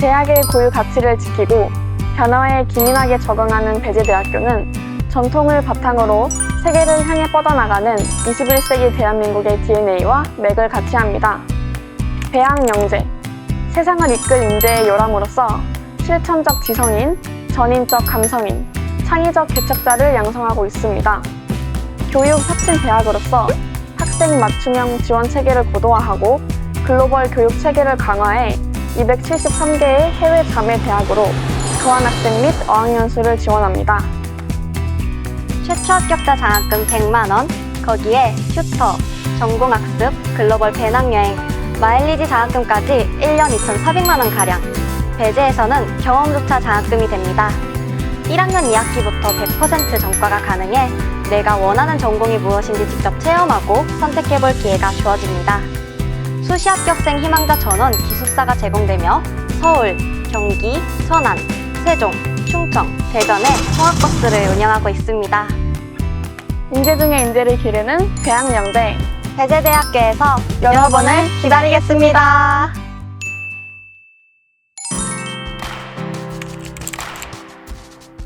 대학의 고유 가치를 지키고 변화에 기민하게 적응하는 배재대학교는 전통을 바탕으로 세계를 향해 뻗어나가는 21세기 대한민국의 DNA와 맥을 같이 합니다. 배양 영재, 세상을 이끌 인재의 요람으로서 실천적 지성인, 전인적 감성인, 창의적 개척자를 양성하고 있습니다. 교육 혁신 대학으로서 학생 맞춤형 지원 체계를 고도화하고 글로벌 교육 체계를 강화해 273개의 해외 자매 대학으로 교환학생 및 어학연수를 지원합니다. 최초 합격자 장학금 100만 원, 거기에 튜터, 전공학습, 글로벌 배낭여행, 마일리지 장학금까지 1년 2,400만 원 가량. 배제에서는 경험조차 장학금이 됩니다. 1학년 2학기부터 100% 전과가 가능해 내가 원하는 전공이 무엇인지 직접 체험하고 선택해볼 기회가 주어집니다. 수시 합격생 희망자 전원 기 숙사가 제공되며 서울, 경기, 천안, 세종, 충청, 대전에 통학버스를 운영하고 있습니다. 인재 중에 인재를 기르는 배양영재. 배재대학교에서 여러분을 기다리겠습니다.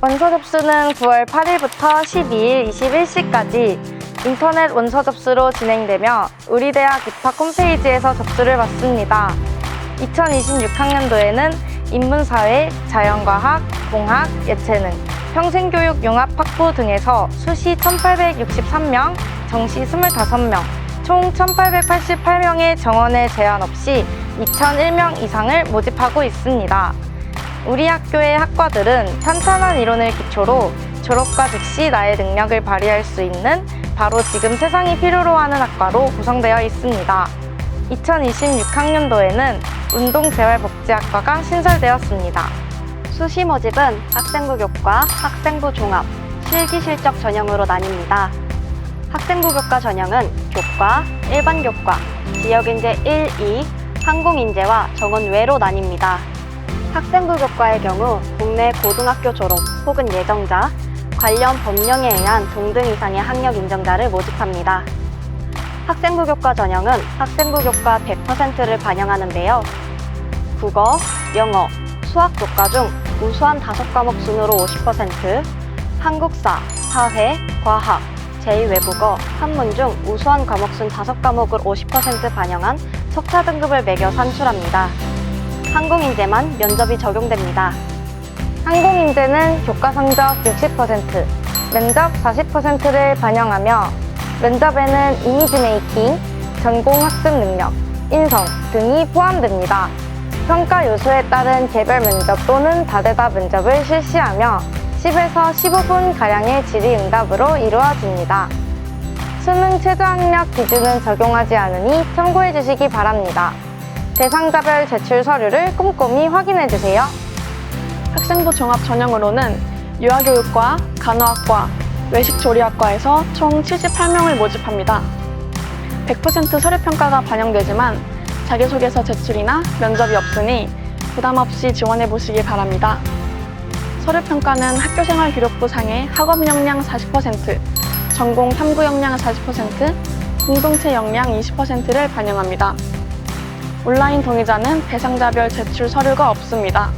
원서 접수는 9월 8일부터 12일 21시까지 인터넷 원서 접수로 진행되며 우리 대학 입학 홈페이지에서 접수를 받습니다. 2026학년도에는 인문사회, 자연과학, 공학, 예체능, 평생교육 융합 학부 등에서 수시 1863명, 정시 25명, 총 1888명의 정원에 제한 없이 2001명 이상을 모집하고 있습니다. 우리 학교의 학과들은 탄탄한 이론을 기초로 졸업과 즉시 나의 능력을 발휘할 수 있는 바로 지금 세상이 필요로 하는 학과로 구성되어 있습니다. 2026학년도에는 운동재활복지학과가 신설되었습니다. 수시 모집은 학생부 교과, 학생부 종합, 실기실적 전형으로 나뉩니다. 학생부 교과 전형은 교과, 일반 교과, 지역인재 1, 2, 항공인재와 정원 외로 나뉩니다. 학생부 교과의 경우 국내 고등학교 졸업 혹은 예정자, 관련 법령에 의한 동등 이상의 학력 인정자를 모집합니다. 학생부 교과 전형은 학생부 교과 100%를 반영하는데요. 국어, 영어, 수학 교과 중 우수한 다섯 과목 순으로 50%, 한국사, 사회, 과학, 제2외국어, 한문 중 우수한 과목 순 다섯 과목을 50% 반영한 석차 등급을 매겨 산출합니다. 항공인재만 면접이 적용됩니다. 항공인재는 교과 성적 60%, 면접 40%를 반영하며 면접에는 이미지 메이킹, 전공 학습 능력, 인성 등이 포함됩니다. 평가 요소에 따른 개별 면접 또는 다대답 면접을 실시하며 10에서 15분 가량의 질의 응답으로 이루어집니다. 수능 최저학력 기준은 적용하지 않으니 참고해 주시기 바랍니다. 대상자별 제출 서류를 꼼꼼히 확인해 주세요. 학생부 종합 전형으로는 유아교육과, 간호학과, 외식조리학과에서 총 78명을 모집합니다. 100% 서류평가가 반영되지만 자기소개서 제출이나 면접이 없으니 부담 없이 지원해 보시기 바랍니다. 서류 평가는 학교생활기록부 상의 학업 역량 40%, 전공 탐구 역량 40%, 공동체 역량 20%를 반영합니다. 온라인 동의자는 대상자별 제출 서류가 없습니다.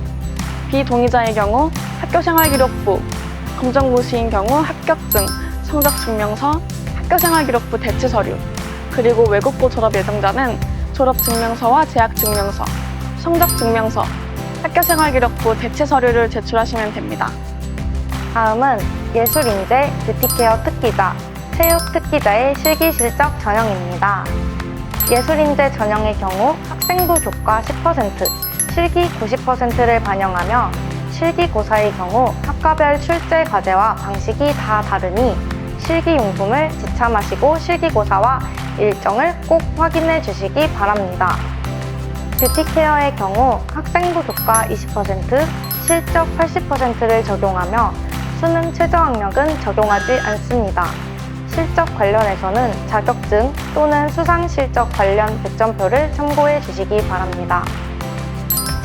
비동의자의 경우 학교생활기록부, 검정고시인 경우 합격증, 성적증명서, 학교생활기록부 대체 서류, 그리고 외국고 졸업 예정자는 졸업증명서와 재학증명서, 성적증명서, 학교생활기록부 대체 서류를 제출하시면 됩니다. 다음은 예술인재, 뷰티케어 특기자, 체육 특기자의 실기실적 전형입니다. 예술인재 전형의 경우 학생부 교과 10%, 실기 90%를 반영하며 실기고사의 경우 학과별 출제 과제와 방식이 다 다르니 실기용품을 지참하시고 실기고사와 일정을 꼭 확인해 주시기 바랍니다. 뷰티케어의 경우 학생부 교과 20%, 실적 80%를 적용하며 수능 최저 학력은 적용하지 않습니다. 실적 관련해서는 자격증 또는 수상 실적 관련 배점표를 참고해 주시기 바랍니다.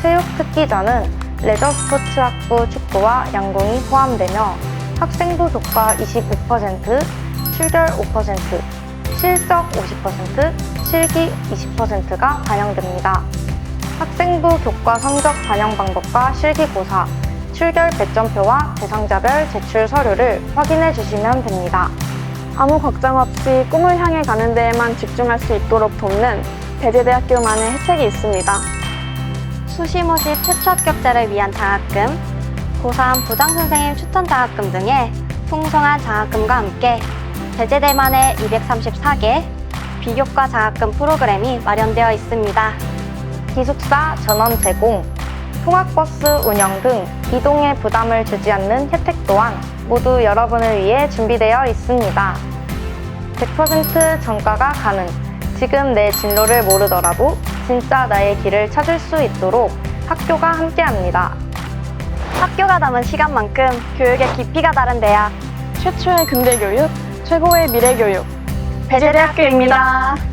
체육 특기자는 레저 스포츠 학부 축구와 양궁이 포함되며 학생부 교과 25%, 출결 5%, 실적 50%, 실기 20%가 반영됩니다. 학생부 교과 성적 반영 방법과 실기 고사, 출결 배점표와 대상자별 제출 서류를 확인해 주시면 됩니다. 아무 걱정 없이 꿈을 향해 가는 데에만 집중할 수 있도록 돕는 배재대학교만의 혜택이 있습니다. 수시 모집 최초 합격자를 위한 장학금, 고3 부장선생님 추천 장학금 등의 풍성한 장학금과 함께 배재대만의 234개 비교과 장학금 프로그램이 마련되어 있습니다. 기숙사 전원 제공, 통학버스 운영 등 이동에 부담을 주지 않는 혜택 또한 모두 여러분을 위해 준비되어 있습니다. 100% 전가가 가능. 지금 내 진로를 모르더라도 진짜 나의 길을 찾을 수 있도록 학교가 함께합니다. 학교가 담은 시간만큼 교육의 깊이가 다른 대학 최초의 근대 교육, 최고의 미래 교육. 배재대학교입니다.